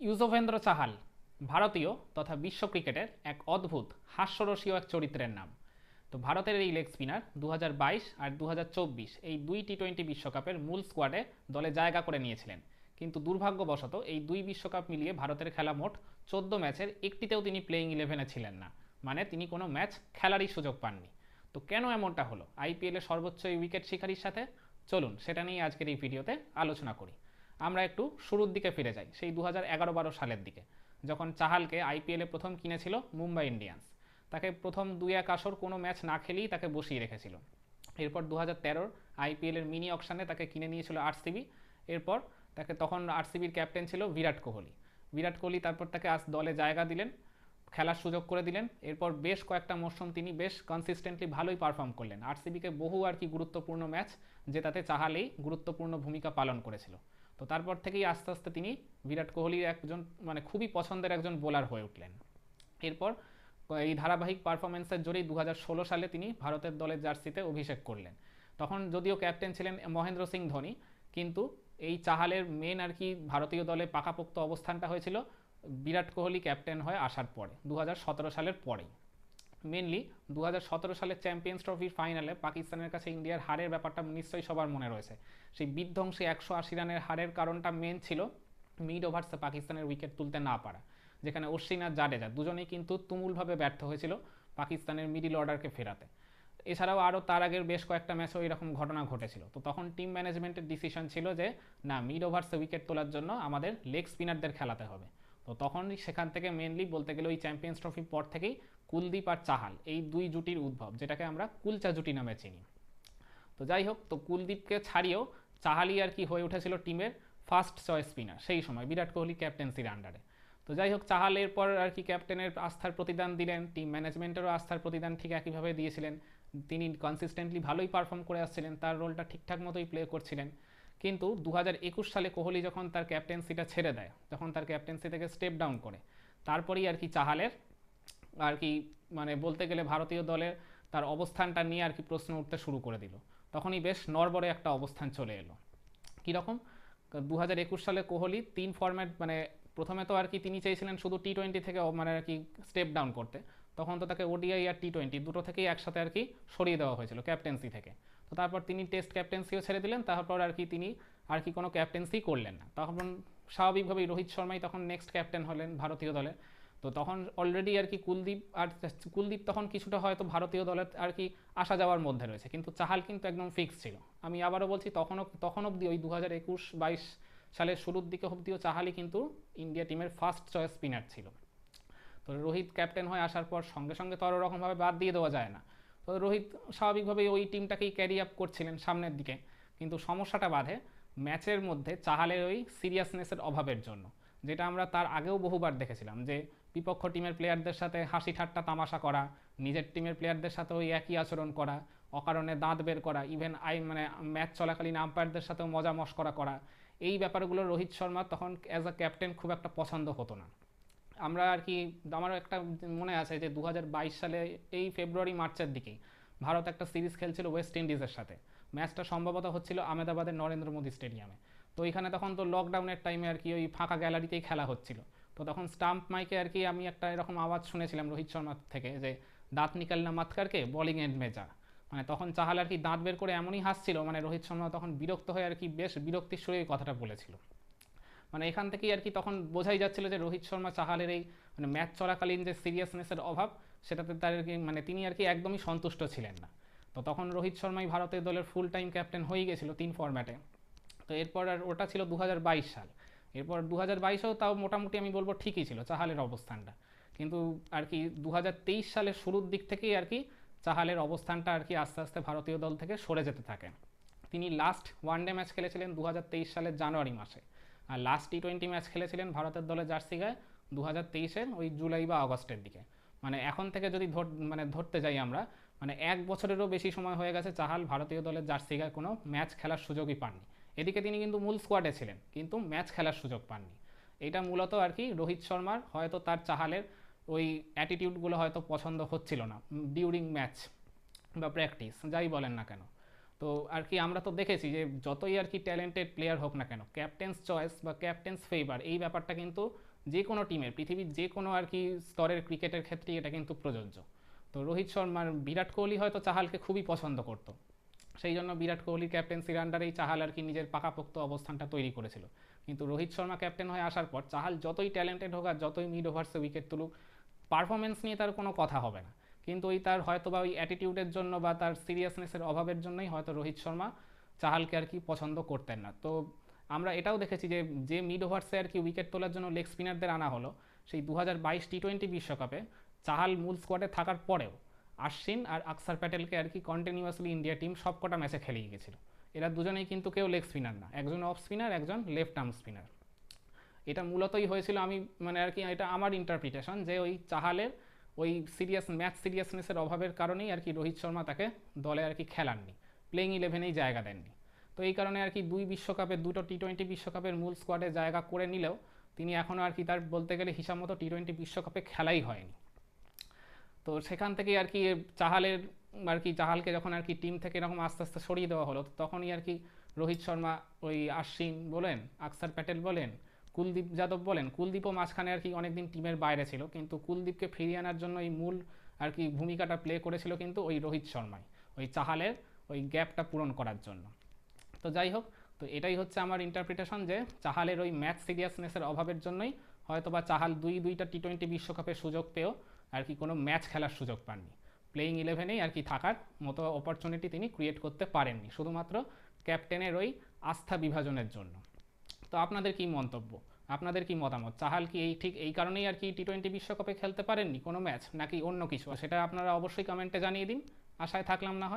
ইউজোভেন্দ্র চাহাল, ভারতীয় তথা বিশ্ব ক্রিকেটের এক অদ্ভুত, হাস্যরসীয় এক চরিত্রের নাম। তো ভারতের এই লেগ স্পিনার দু হাজার বাইশ আর দু হাজার চব্বিশ এই দুই টি টোয়েন্টি বিশ্বকাপের মূল স্কোয়াডে দলে জায়গা করে নিয়েছিলেন। কিন্তু দুর্ভাগ্যবশত এই দুই বিশ্বকাপ মিলিয়ে ভারতের খেলা মোট চোদ্দ ম্যাচের একটিতেও তিনি প্লেয়িং ইলেভেনে ছিলেন না। মানে তিনি কোনো ম্যাচ খেলারই সুযোগ পাননি। তো কেন এমনটা হলো? আইপিএলের সর্বোচ্চ এই উইকেট শিকারীর সাথে? চলুন সেটা নিয়ে আজকের এই ভিডিওতে আলোচনা করি। আমরা একটু শুরুর দিকে ফিরে যাই, সেই দু হাজার এগারো বারো সালের দিকে, যখন চাহালকে আইপিএলে প্রথম কিনেছিল মুম্বাই ইন্ডিয়ান্স। তাকে প্রথম দুই এক আসর কোনো ম্যাচ না খেলেই তাকে বসিয়ে রেখেছিল। এরপর দু হাজার তেরোর আইপিএলের মিনি অকশানে তাকে কিনে নিয়েছিল আরসিবি। এরপর তাকে তখন আরসিবির ক্যাপ্টেন ছিল বিরাট কোহলি। বিরাট কোহলি তারপর তাকে আজ দলে জায়গা দিলেন, খেলার সুযোগ করে দিলেন। এরপর বেশ কয়েকটা মরশুম তিনি বেশ কনসিস্টেন্টলি ভালোই পারফর্ম করলেন। আরসিবিকে বহু আর কি গুরুত্বপূর্ণ ম্যাচ জেতাতে চাহালেই গুরুত্বপূর্ণ ভূমিকা পালন করেছিল। তো তারপর থেকেই আস্তে আস্তে তিনি বিরাট কোহলির একজন মানে খুবই পছন্দের একজন বোলার হয়ে উঠলেন। এরপর এই ধারাবাহিক পারফরমেন্সের জোরেই দু হাজার ষোলো সালে তিনি ভারতের দলের জার্সিতে অভিষেক করলেন। তখন যদিও ক্যাপ্টেন ছিলেন মহেন্দ্র সিং ধোনি, কিন্তু এই চাহালের মেন আর কি ভারতীয় দলে পাকাপোক্ত অবস্থানটা হয়েছিল বিরাট কোহলি ক্যাপ্টেন হয়ে আসার পরে দু হাজার সতেরো সালের পরেই। মেনলি দু হাজার সতেরো সালের চ্যাম্পিয়ন্স ট্রফির ফাইনালে পাকিস্তানের কাছে ইন্ডিয়ার হারের ব্যাপারটা নিশ্চয়ই সবার মনে রয়েছে। সেই বিধ্বংসী একশো আশি রানের হারের কারণটা মেন ছিল মিড ওভার্সে পাকিস্তানের উইকেট তুলতে না পারা, যেখানে অশ্বিন আর জাডেজা দুজনেই কিন্তু তুমুলভাবে ব্যর্থ হয়েছিল পাকিস্তানের মিডিল অর্ডারকে ফেরাতে। এছাড়াও আরও তার আগের বেশ কয়েকটা ম্যাচেও এরকম ঘটনা ঘটেছিল। তো তখন টিম ম্যানেজমেন্টের ডিসিশন ছিল যে, না মিড ওভার্সে উইকেট তোলার জন্য আমাদের লেগ স্পিনারদের খেলাতে হবে। তো তখন সেখান থেকে মেনলি বলতে গেলে ওই চ্যাম্পিয়ন্স ট্রফির পর থেকেই কুলদীপ আর চাহাল এই দুই জুটির উদ্ভব, যেটাকে আমরা কুলচা জুটি নামে চিনি। তো যাই হোক, তো কুলদীপকে ছাড়িয়েও চাহালি আর কি হয়ে উঠেছিল টিমের ফার্স্ট চয়েস স্পিনার সেই সময় বিরাট কোহলি ক্যাপ্টেন্সির আন্ডারে তো যাই হোক, চাহাল এরপর আর কি ক্যাপ্টেনের আস্থার প্রতিদান দিলেন টিম ম্যানেজমেন্টেরও আস্থার প্রতিদান ঠিক একইভাবে দিয়েছিলেন। তিনি কনসিস্টেন্টলি ভালোই পারফর্ম করে আসছিলেন, তার রোলটা ঠিকঠাক মতোই প্লে করছিলেন। কিন্তু দু হাজার একুশ সালে কোহলি যখন তার ক্যাপ্টেন্সিটা ছেড়ে দেয়, যখন তার ক্যাপ্টেন্সি থেকে স্টেপ ডাউন করে, তারপরেই আর কি চাহালের আর কি মানে বলতে গেলে ভারতীয় দলের তার অবস্থানটা নিয়ে আর কি প্রশ্ন উঠতে শুরু করে দিল। তখনই বেশ নরবরে একটা অবস্থান চলে এলো। কীরকম দু হাজার একুশ সালে কোহলি তিন ফর্ম্যাট মানে প্রথমে তো আর কি তিনি চেয়েছিলেন শুধু টি টোয়েন্টি থেকে মানে আর কি স্টেপ ডাউন করতে। তখন তো তাকে ওডিআই আর টি টোয়েন্টি দুটো থেকেই একসাথে আর কি সরিয়ে দেওয়া হয়েছিল ক্যাপ্টেন্সি থেকে। তো তারপর তিনি টেস্ট ক্যাপ্টেন্সিও ছেড়ে দিলেন, তারপর আর কি তিনি আর কি কোনো ক্যাপ্টেন্সি করলেন না। তখন স্বাভাবিকভাবেই রোহিত শর্মাই তখন নেক্সট ক্যাপ্টেন হলেন ভারতীয় দলে। তো তখন অলরেডি আর কি কুলদীপ আর কুলদীপ তখন কিছুটা হয়তো ভারতীয় দলের আর কি আসা যাওয়ার মধ্যে রয়েছে। কিন্তু চাহাল কিন্তু একদম ফিক্স ছিল। আমি আবারও বলছি, তখনও, তখন অবধি ওই দু হাজার একুশ বাইশ সালের শুরুর দিকে অবধিও চাহালি কিন্তু ইন্ডিয়া টিমের ফার্স্ট চয়েস স্পিনার ছিল। তো রোহিত ক্যাপ্টেন হয়ে আসার পর সঙ্গে সঙ্গে তো রকমভাবে বাদ দিয়ে দেওয়া যায় না। তো রোহিত স্বাভাবিকভাবেই ওই টিমটাকেই ক্যারি আপ করছিলেন সামনের দিকে। কিন্তু সমস্যাটা বাধে ম্যাচের মধ্যে চাহালের ওই সিরিয়াসনেসের অভাবের জন্য। যেটা আমরা তার আগেও বহুবার দেখেছিলাম যে বিপক্ষ টিমের প্লেয়ারদের সাথে হাসি ঠাট্টা তামাশা করা, নিজের টিমের প্লেয়ারদের সাথে ওই একই আচরণ করা, অকারণে দাঁত বের করা ইভেন আই মানে ম্যাচ চলাকালীন আম্পায়ারদের সাথেও মজা মস্করা করা, এই ব্যাপারগুলো রোহিত শর্মা তখন অ্যাজ আ ক্যাপ্টেন খুব একটা পছন্দ হতো না। আমরা আর কি আমার একটা মনে আছে যে দু হাজার বাইশ সালে এই ফেব্রুয়ারি, মার্চের দিকেই ভারত একটা সিরিজ খেলছিল ওয়েস্ট ইন্ডিজের সাথে। ম্যাচটা সম্ভবত হচ্ছিল আহমেদাবাদের নরেন্দ্র মোদী স্টেডিয়ামে। তো এখানে তখন তো লকডাউনের টাইমে আর কি ওই ফাঁকা গ্যালারিতেই খেলা হচ্ছিল। তো তখন স্টাম্প মাইকে আর কি আমি একটা এরকম আওয়াজ শুনেছিলাম রোহিত শর্মার থেকে যে, দাঁত নিকাল না মাতকারকে বলিং এন্ড মেজা মানে তখন চাহাল আর কি দাঁত বের করে এমনই হাসছিল মানে রোহিত শর্মা তখন বিরক্ত হয়ে আর কি বেশ বিরক্তির সুরে কথাটা বলেছিল। মানে এখান থেকেই আর কি তখন বোঝাই যাচ্ছিল যে, রোহিত শর্মা চাহালের এই মানে ম্যাচ চলাকালীন যে সিরিয়াসনেসের অভাব, সেটাতে তার কি মানে তিনি আর কি একদমই সন্তুষ্ট ছিলেন না। তো তখন রোহিত শর্মাই ভারতের দলের ফুল টাইম ক্যাপ্টেন হয়ে গেছিল তিন ফরম্যাটে তো এরপর আর ওটা ছিল দু হাজার বাইশ সাল। এরপর দু হাজার বাইশেও তাও মোটামুটি আমি বলব ঠিকই ছিল, চাহালের অবস্থানটা। কিন্তু আর কি দু হাজার তেইশ সালের শুরুর দিক থেকেই আর কি চাহালের অবস্থানটা আর কি আস্তে আস্তে ভারতীয় দল থেকে সরে যেতে থাকে তিনি লাস্ট ওয়ানডে ম্যাচ খেলেছিলেন দু হাজার তেইশ সালের জানুয়ারি মাসে। আর লাস্ট টি টোয়েন্টি ম্যাচ খেলেছিলেন ভারতের দলের জার্সি গায়ে দু হাজার ওই জুলাই বা আগস্টের দিকে। মানে এখন থেকে যদি ধর মানে ধরতে যাই আমরা মানে এক বছরেরও বেশি সময় হয়ে গেছে চাহাল ভারতীয় দলের জার্সি গায়ে কোনো ম্যাচ খেলার সুযোগই পাননি। এদিকে তিনি কিন্তু মূল স্কোয়াডে ছিলেন, কিন্তু ম্যাচ খেলার সুযোগ পাননি। এটা মূলত আর কি রোহিত শর্মার হয়তো তার চাহালের ওই অ্যাটিটিউডগুলো হয়তো পছন্দ হচ্ছিল না ডিউরিং ম্যাচ বা প্র্যাকটিস যাই বলেন না কেন। তো আর কি আমরা তো দেখেছি যে যতই আর কি ট্যালেন্টেড প্লেয়ার হোক না কেন ক্যাপ্টেন্স চয়েস বা ক্যাপ্টেন্স ফেভার এই ব্যাপারটা কিন্তু যে কোনো টিমের পৃথিবীর যে কোনো আর কি স্তরের ক্রিকেটের ক্ষেত্রে এটা কিন্তু প্রযোজ্য। তো রোহিত শর্মার বিরাট কোহলি হয়তো চাহালকে খুবই পছন্দ করতো। সেই জন্য বিরাট কোহলির ক্যাপ্টেন্সির আন্ডারেই চাহাল আর কি নিজের পাকাপোক্ত অবস্থানটা তৈরি করেছিল। কিন্তু রোহিত শর্মা ক্যাপ্টেন হয়ে আসার পর চাহাল যতই ট্যালেন্টেড হোক আর যতই মিড ওভার্সে উইকেট তুলুক পারফরমেন্স নিয়ে তার কোনো কথা হবে না। কিন্তু ওই তার হয়তো বা ওই অ্যাটিটিউডের জন্য বা তার সিরিয়াসনেসের অভাবের জন্যই হয়তো রোহিত শর্মা চাহালকে আর কি পছন্দ করতেন না। তো আমরা এটাও দেখেছি যে যে মিড ওভার্সে আর কি উইকেট তোলার জন্য লেগ স্পিনারদের আনা হলো, সেই দু হাজার বাইশ টি টোয়েন্টি বিশ্বকাপে চাহাল মূল স্কোয়াডে থাকার পরেও আশ্বিন আর আকসার প্যাটেলকে আর কি কন্টিনিউয়াসলি ইন্ডিয়া টিম সবকটা ম্যাচে খেলিয়ে গেছিল। এরা দুজনেই কিন্তু কেউ লেগ স্পিনার না। একজন অফ স্পিনার একজন লেফট আর্ম স্পিনার এটা মূলতই হয়েছিল আমি মানে আর কি এটা আমার ইন্টারপ্রিটেশন যে ওই চাহালের ওই সিরিয়াস ম্যাচ সিরিয়াসনেসের অভাবের কারণেই আর কি রোহিত শর্মা তাকে দলে আর কি খেলাননি। প্লেইং ইলেভেনেই জায়গা দেননি। তো এই কারণে আর কি দুই বিশ্বকাপের, দুটো টি টোয়েন্টি বিশ্বকাপের মূল স্কোয়াডে জায়গা করে নিলেও তিনি এখনও আর কি তার বলতে গেলে হিসাব মতো টি টোয়েন্টি বিশ্বকাপে খেলাই হয়নি। তো সেখান থেকে আর কি চাহালের, আর কি চাহালকে যখন আর কি টিম থেকে এরকম আস্তে আস্তে সরিয়ে দেওয়া হলো তখনই আর কি রোহিত শর্মা, ওই আশ্বিন বলেন, আকসার প্যাটেল বলেন, কুলদীপ যাদব বলেন, কুলদীপও মাঝখানে আর কি অনেকদিন টিমের বাইরে ছিল, কিন্তু কুলদীপকে ফিরিয়ে আনার জন্য এই মূল আর কি ভূমিকাটা প্লে করেছিল কিন্তু ওই রোহিত শর্মাই, ওই চাহালের ওই গ্যাপটা পূরণ করার জন্য। তো যাই হোক, তো এটাই হচ্ছে আমার ইন্টারপ্রিটেশন যে চাহালের ওই ম্যাচ সিরিয়াসনেসের অভাবের জন্যই হয়তো বা চাহাল দুই দুইটা টি টোয়েন্টি বিশ্বকাপের সুযোগ পেয়েও আর কি কোনো ম্যাচ খেলার সুযোগ পাননি। প্লেয়িং ইলেভেনেই আর কি থাকার মতো অপরচুনিটি তিনি ক্রিয়েট করতে পারেননি, শুধুমাত্র ক্যাপ্টেনের ওই আস্থা বিভাজনের জন্য। তো আপনাদের কি মন্তব্য? আপনাদের কি মতামত? চাহাল কি এই ঠিক এই কারণেই আর কি টি টোয়েন্টি বিশ্বকাপে খেলতে পারেননি কোনো ম্যাচ নাকি অন্য কিছু? সেটা আপনারা অবশ্যই কমেন্টে জানিয়ে দিন। আশায় থাকলাম না হয়।